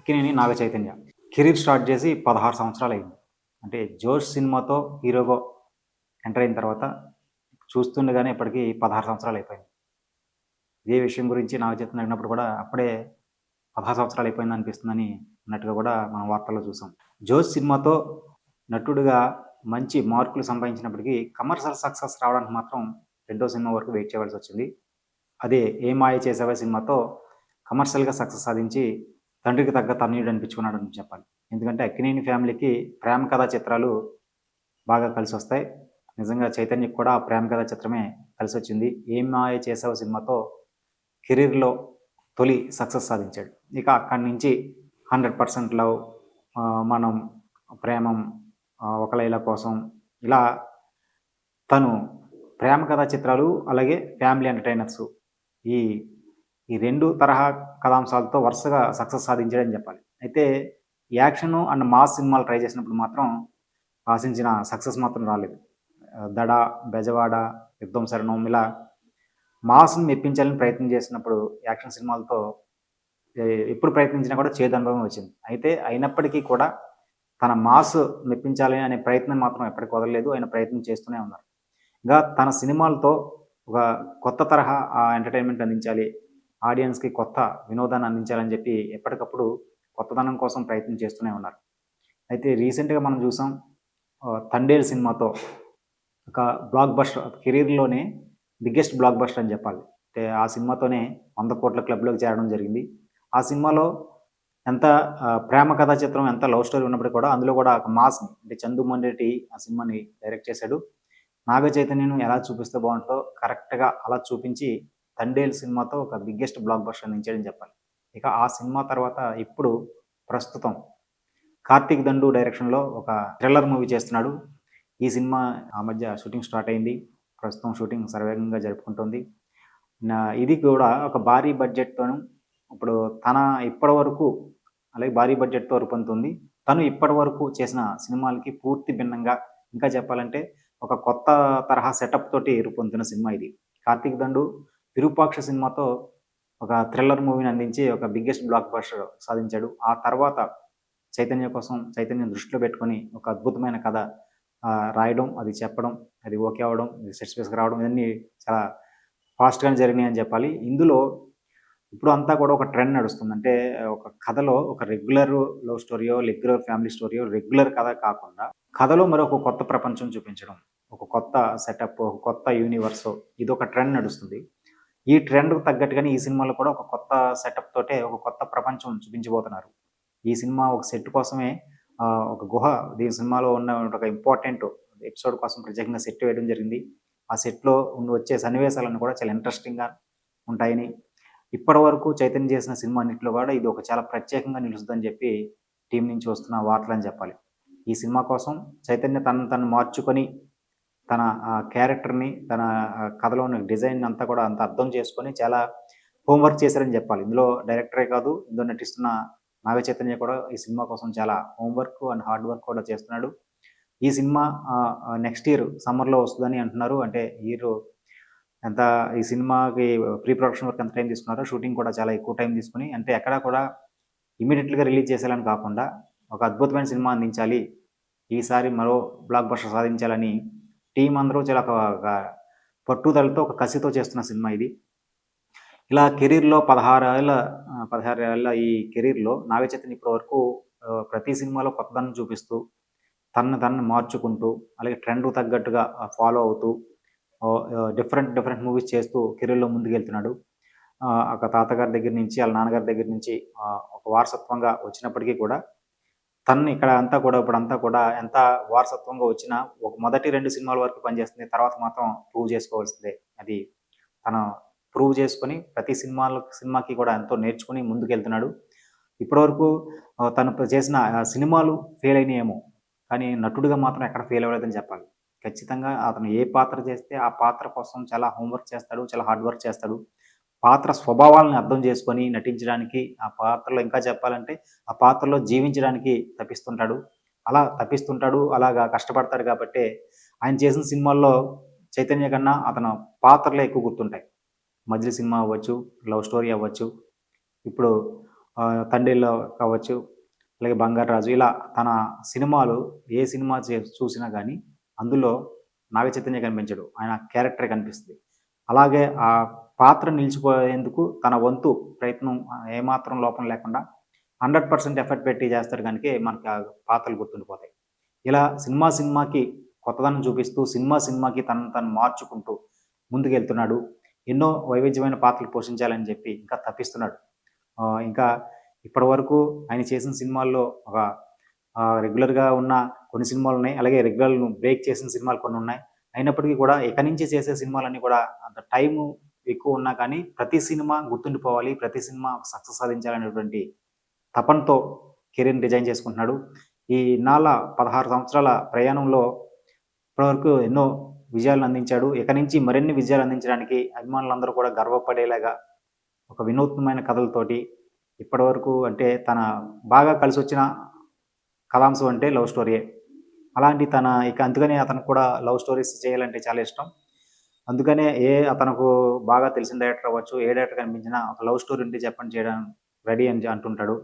Akkineni Naga Chaitanya career start చేసి పదహారు సంవత్సరాలు అయింది. అంటే జోష్ సినిమాతో హీరోగా ఎంటర్ అయిన తర్వాత చూస్తుండగానే ఇప్పటికీ పదహారు సంవత్సరాలు అయిపోయింది. ఇదే విషయం గురించి నాగ చైతన్య అడిగినప్పుడు కూడా అప్పుడే పదహారు సంవత్సరాలు అయిపోయింది అనిపిస్తుందని అన్నట్టుగా కూడా మనం వార్తల్లో చూసాం. జోష్ సినిమాతో నటుడుగా మంచి మార్కులు సంపాదించినప్పటికీ కమర్షియల్ సక్సెస్ రావడానికి మాత్రం రెండో సినిమా వరకు వెయిట్ చేయవలసి వచ్చింది. అదే ఏ మాయ చేసేవా సినిమాతో కమర్షియల్గా సక్సెస్ సాధించి తండ్రికి తగ్గ తనయుడు అనిపించుకున్నాడు అని చెప్పాలి. ఎందుకంటే అక్కినేని ఫ్యామిలీకి ప్రేమ కథా చిత్రాలు బాగా కలిసి వస్తాయి. నిజంగా చైతన్యకి కూడా ఆ ప్రేమ కథా చిత్రమే కలిసి వచ్చింది. ఏం మాయ చేసావు సినిమాతో కెరీర్లో తొలి సక్సెస్ సాధించాడు. ఇక అక్కడి నుంచి హండ్రెడ్ పర్సెంట్ లవ్ మనం ప్రేమం ఆ, ఒక లైల కోసం ఇలా తను ప్రేమ కథా చిత్రాలు అలాగే ఫ్యామిలీ ఎంటర్టైనర్స్ ఈ ఈ రెండు తరహా కథాంశాలతో వరుసగా సక్సెస్ సాధించాడని చెప్పాలి. అయితే యాక్షన్ అండ్ మాస్ సినిమాలు ట్రై చేసినప్పుడు మాత్రం ఆశించిన సక్సెస్ మాత్రం రాలేదు. దడ బెజవాడ యుద్ధం శరణం ఇలా మాస్ని మెప్పించాలని ప్రయత్నం చేసినప్పుడు యాక్షన్ సినిమాలతో ఎప్పుడు ప్రయత్నించినా కూడా చేదు అనుభవం వచ్చింది. అయితే అయినప్పటికీ కూడా తన మాస్ మెప్పించాలి అనే ప్రయత్నం మాత్రం ఎప్పటికి వదలలేదు. ఆయన ప్రయత్నం చేస్తూనే ఉన్నారు. ఇంకా తన సినిమాలతో ఒక కొత్త తరహా ఎంటర్టైన్మెంట్ అందించాలి. ఆడియన్స్కి కొత్త వినోదాన్ని అందించాలని చెప్పి ఎప్పటికప్పుడు కొత్తదనం కోసం ప్రయత్నం చేస్తూనే ఉన్నారు. అయితే రీసెంట్గా మనం చూసాం తండేల్ సినిమాతో ఒక బ్లాక్ బస్టర్ కెరీర్లోనే బిగ్గెస్ట్ బ్లాక్ బస్టర్ అని చెప్పాలి. అంటే ఆ సినిమాతోనే వంద కోట్ల క్లబ్లోకి చేరడం జరిగింది. ఆ సినిమాలో ఎంత ప్రేమ కథా చిత్రం ఎంత లవ్ స్టోరీ ఉన్నప్పటికీ కూడా అందులో కూడా ఒక మాస్ని అంటే చందుమోహన్ రెడ్డి ఆ సినిమాని డైరెక్ట్ చేశాడు. నాగ చైతన్యను ఎలా చూపిస్తే బాగుంటుందో కరెక్ట్గా అలా చూపించి తండేల్ సినిమాతో ఒక బిగ్గెస్ట్ బ్లాక్ బస్టర్ నిలిచాడని చెప్పాలి. ఇక ఆ సినిమా తర్వాత ఇప్పుడు ప్రస్తుతం కార్తీక్ దండు డైరెక్షన్లో ఒక థ్రిల్లర్ మూవీ చేస్తున్నాడు. ఈ సినిమా ఆ మధ్య షూటింగ్ స్టార్ట్ అయింది. ప్రస్తుతం షూటింగ్ సర్వేగంగా జరుపుకుంటుంది. నా- ఇది కూడా ఒక భారీ బడ్జెట్తోను ఇప్పుడు తన ఇప్పటి వరకు అలాగే భారీ బడ్జెట్తో రూపొందుతుంది. తను ఇప్పటి వరకు చేసిన సినిమాలకి పూర్తి భిన్నంగా ఇంకా చెప్పాలంటే ఒక కొత్త తరహా సెటప్ తోటి రూపొందుతున్న సినిమా ఇది. కార్తీక్ దండు విరూపాక్ష సినిమాతో ఒక థ్రిల్లర్ మూవీని అందించి ఒక బిగ్గెస్ట్ బ్లాక్ బస్టర్ సాధించాడు. ఆ తర్వాత చైతన్య కోసం చైతన్యం దృష్టిలో పెట్టుకొని ఒక అద్భుతమైన కథ రాయడం అది చెప్పడం అది ఓకే అవడం సెట్ స్పేస్కి రావడం ఇవన్నీ చాలా ఫాస్ట్గానే జరిగినాయి అని చెప్పాలి. ఇందులో ఇప్పుడు అంతా కూడా ఒక ట్రెండ్ నడుస్తుంది. అంటే ఒక కథలో ఒక రెగ్యులర్ లవ్ స్టోరీయో రెగ్యులర్ ఫ్యామిలీ స్టోరీయో రెగ్యులర్ కథ కాకుండా కథలో మరొక కొత్త ప్రపంచం చూపించడం ఒక కొత్త సెటప్ ఒక కొత్త యూనివర్స్ ఇది ఒక ట్రెండ్ నడుస్తుంది. ఈ ట్రెండ్కు తగ్గట్టుగానే ఈ సినిమాలో కూడా ఒక కొత్త సెటప్ తోటే ఒక కొత్త ప్రపంచం చూపించబోతున్నారు. ఈ సినిమా ఒక సెట్ కోసమే ఒక గుహ దీని సినిమాలో ఉన్న ఒక ఇంపార్టెంట్ ఎపిసోడ్ కోసం ప్రత్యేకంగా సెట్ వేయడం జరిగింది. ఆ సెట్లో ఉండి వచ్చే సన్నివేశాలను కూడా చాలా ఇంట్రెస్టింగ్గా ఉంటాయని. ఇప్పటి వరకు చైతన్య చేసిన సినిమా అన్నింటిలో కూడా ఇది ఒక చాలా ప్రత్యేకంగా నిలుస్తుందని చెప్పి టీం నుంచి వస్తున్న వార్తలు అని చెప్పాలి. ఈ సినిమా కోసం చైతన్య తనను తను మార్చుకొని తన క్యారెక్టర్ని తన కథలో ఉన్న డిజైన్ అంతా కూడా అంత అర్థం చేసుకొని చాలా హోంవర్క్ చేశారని చెప్పాలి. ఇందులో డైరెక్టరే కాదు ఇందులో నటిస్తున్న నాగ చైతన్య కూడా ఈ సినిమా కోసం చాలా హోంవర్క్ అండ్ హార్డ్ వర్క్ కూడా చేస్తున్నాడు. ఈ సినిమా నెక్స్ట్ ఇయర్ సమ్మర్లో వస్తుందని అంటున్నారు. అంటే ఇయర్ ఎంత ఈ సినిమాకి ప్రీ ప్రొడక్షన్ వర్క్ ఎంత టైం తీసుకున్నారో షూటింగ్ కూడా చాలా ఎక్కువ టైం తీసుకుని అంటే ఎక్కడా కూడా ఇమీడియట్గా రిలీజ్ చేసేయాలని కాకుండా ఒక అద్భుతమైన సినిమా అందించాలి. ఈసారి మరో బ్లాక్ బస్టర్ సాధించాలని టీం అందరూ చాలా ఒక పట్టుదలతో ఒక కసితో చేస్తున్న సినిమా ఇది. ఇలా కెరీర్లో పదహారు ఏళ్ళ పదహారు ఏళ్ళ ఈ కెరీర్లో నాగచైతన్య ఇప్పటి వరకు ప్రతి సినిమాలో కొత్తదనం చూపిస్తూ తనను తనను మార్చుకుంటూ అలాగే ట్రెండ్ తగ్గట్టుగా ఫాలో అవుతూ డిఫరెంట్ డిఫరెంట్ మూవీస్ చేస్తూ కెరీర్లో ముందుకెళ్తున్నాడు. ఒక తాతగారి దగ్గర నుంచి వాళ్ళ నాన్నగారి దగ్గర నుంచి ఒక వారసత్వంగా వచ్చినప్పటికీ కూడా తను ఇక్కడ అంతా కూడా ఇప్పుడు అంతా కూడా ఎంత వారసత్వంగా వచ్చినా ఒక మొదటి రెండు సినిమాల వరకు పనిచేస్తుంది. తర్వాత మాత్రం ప్రూవ్ చేసుకోవాల్సిందే. అది తన ప్రూవ్ చేసుకొని ప్రతి సినిమాల సినిమాకి కూడా ఎంతో నేర్చుకుని ముందుకెళ్తున్నాడు. ఇప్పటివరకు తను చేసిన సినిమాలు ఫెయిల్ అయినాయేమో. కానీ నటుడిగా మాత్రం ఎక్కడ ఫెయిల్ అవ్వలేదని చెప్పాలి. ఖచ్చితంగా అతను ఏ పాత్ర చేస్తే ఆ పాత్ర కోసం చాలా హోంవర్క్ చేస్తాడు చాలా హార్డ్ వర్క్ చేస్తాడు. పాత్ర స్వభావాలను అర్థం చేసుకొని నటించడానికి ఆ పాత్రలో ఇంకా చెప్పాలంటే ఆ పాత్రలో జీవించడానికి తప్పిస్తుంటాడు. అలా తప్పిస్తుంటాడు అలాగా కష్టపడతాడు కాబట్టి ఆయన చేసిన సినిమాల్లో చైతన్య కన్నా అతను పాత్రలే ఎక్కువ గుర్తుంటాయి. మజిలీ సినిమా అవ్వచ్చు లవ్ స్టోరీ అవ్వచ్చు ఇప్పుడు తండ్రిలో కావచ్చు అలాగే బంగారాజు ఇలా తన సినిమాలు ఏ సినిమా చూసినా కానీ అందులో నాగ చైతన్య కనిపించడు. ఆయన క్యారెక్టర్ కనిపిస్తుంది. అలాగే ఆ పాత్ర నిలిచిపోయేందుకు తన వంతు ప్రయత్నం ఏమాత్రం లోపం లేకుండా హండ్రెడ్ పర్సెంట్ ఎఫర్ట్ పెట్టి చేస్తాడు కనుక మనకి ఆ పాత్రలు గుర్తుండిపోతాయి. ఇలా సినిమా సినిమాకి కొత్తదనం చూపిస్తూ సినిమా సినిమాకి తనను తను మార్చుకుంటూ ముందుకెళ్తున్నాడు. ఎన్నో వైవిధ్యమైన పాత్రలు పోషించాలని చెప్పి ఇంకా తప్పిస్తున్నాడు. ఇంకా ఇప్పటి వరకు ఆయన చేసిన సినిమాల్లో ఒక రెగ్యులర్గా ఉన్న కొన్ని సినిమాలు ఉన్నాయి. అలాగే రెగ్యులర్ బ్రేక్ చేసిన సినిమాలు కొన్ని ఉన్నాయి. అయినప్పటికీ కూడా ఇక నుంచి చేసే సినిమాలన్నీ కూడా అంత టైము ఎక్కువ ఉన్నా కానీ ప్రతి సినిమా గుర్తుండిపోవాలి ప్రతి సినిమా సక్సెస్ సాధించాలనేటువంటి తపంతో కెరీర్ని డిజైన్ చేసుకుంటున్నాడు. ఈ నాల పదహారు సంవత్సరాల ప్రయాణంలో ఇప్పటివరకు ఎన్నో విజయాలను అందించాడు. ఇక నుంచి మరిన్ని విజయాలు అందించడానికి అభిమానులందరూ కూడా గర్వపడేలాగా ఒక వినూత్నమైన కథలతోటి ఇప్పటివరకు అంటే తన బాగా కలిసి వచ్చిన కథాంశం అంటే లవ్ స్టోరీయే. అలాంటి తన ఇక అందుకనే అతనికి కూడా లవ్ స్టోరీస్ చేయాలంటే చాలా ఇష్టం. అందుకనే ఏ అతనకు బాగా తెలిసిన డైరెక్టర్ అవ్వచ్చు ఏ డైరెక్టర్ కనిపించినా ఒక లవ్ స్టోరీ ఉంటే చెప్పండి చేయడానికి రెడీ అని అంటుంటాడు.